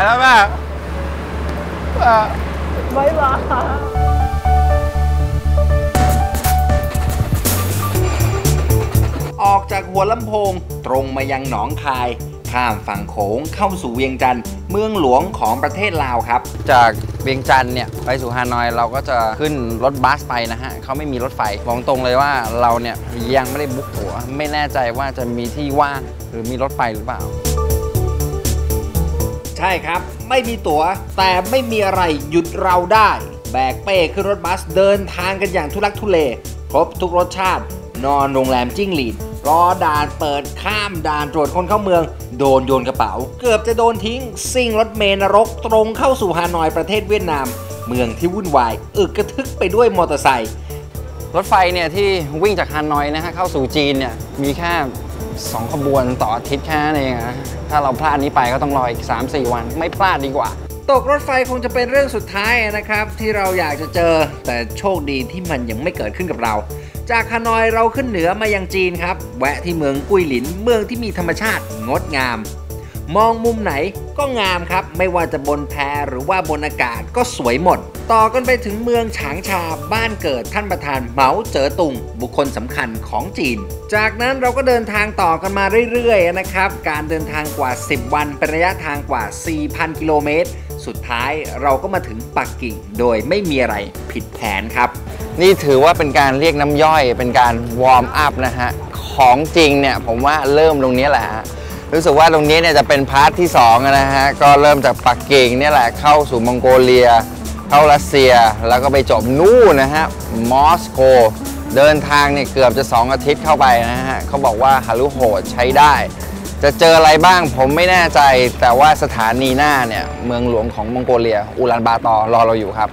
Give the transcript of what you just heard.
ไปแล้วแม่แม่บายบายออกจากหัวลำโพง ตรงมายังหนองคาย ข้ามฝั่งโขงเข้าสู่เวียงจันทร์เมืองหลวงของประเทศลาวครับ จากเวียงจันทร์เนี่ยไปสู่ฮานอยเราก็จะขึ้นรถบัสไปนะฮะเขาไม่มีรถไฟบอกตรงเลยว่าเราเนี่ยยังไม่ได้บุ๊กตั๋วไม่แน่ใจว่าจะมีที่ว่างหรือมีรถไฟหรือเปล่า ใช่ครับ ไม่มีตั๋ว แต่ไม่มีอะไรหยุดเราได้ แบกเป้ขึ้นรถบัสเดินทางกันอย่างทุลักทุเล ครบทุกรสชาติ นอนโรงแรมจิ้งหรีดรอด่านเปิดข้ามด่านตรวจคนเข้าเมือง โดนโยนกระเป๋า เกือบจะโดนทิ้ง ซิ่งรถเมล์นรกตรงเข้าสู่ฮานอยประเทศเวียดนาม เมืองที่วุ่นวาย อึกกระทึกไปด้วยมอเตอร์ไซค์รถไฟเนี่ยที่วิ่งจากฮานอยนะฮะเข้าสู่จีนเนี่ยมีแค่ 2 ขบวนต่ออาทิตย์แค่นั้นเองนะถ้าเราพลาดนี้ไปก็ต้องรออีก 3-4 วัน ไม่พลาดดีกว่า ตกรถไฟคงจะเป็นเรื่องสุดท้ายนะครับ ที่เราอยากจะเจอ แต่โชคดีที่มันยังไม่เกิดขึ้นกับเรา จากฮานอยเราขึ้นเหนือมายังจีนครับ แวะที่เมืองกุยหลินเมืองที่มีธรรมชาติงดงาม มองมุมไหนก็งามครับ ไม่ว่าจะบนแพหรือว่าบนอากาศก็สวยหมด ต่อกันไปถึงเมืองฉางชาบ้านเกิดท่านประธานเหมาเจ๋อตุง บุคคลสำคัญของจีน จากนั้นเราก็เดินทางต่อกันมาเรื่อยๆนะครับ การเดินทางกว่า 10 วันเป็นระยะทางกว่า 4,000 กิโลเมตร สุดท้ายเราก็มาถึงปักกิ่ง โดยไม่มีอะไรผิดแผนครับ นี่ถือว่าเป็นการเรียกน้ำย่อย เป็นการวอร์มอัพนะฮะของจริงเนี่ยผมว่าเริ่มตรงนี้แหละฮะ รู้สึกว่าตรงนี้เนี่ยจะเป็นพาร์ทที่2นะฮะ ก็เริ่มจากปักกิ่งเนี่ยแหละเข้าสู่มองโกเลีย เข้ารัสเซียแล้วก็ไปจบนู่นนะฮะมอสโก เดินทางเนี่ยเกือบจะ 2 อาทิตย์เข้าไปนะฮะเขาบอกว่าฮารุโหดใช้ได้ จะเจออะไรบ้างผมไม่แน่ใจ แต่ว่าสถานีหน้าเนี่ยเมืองหลวงของมองโกเลีย อูลันบาตอรอเราอยู่ครับ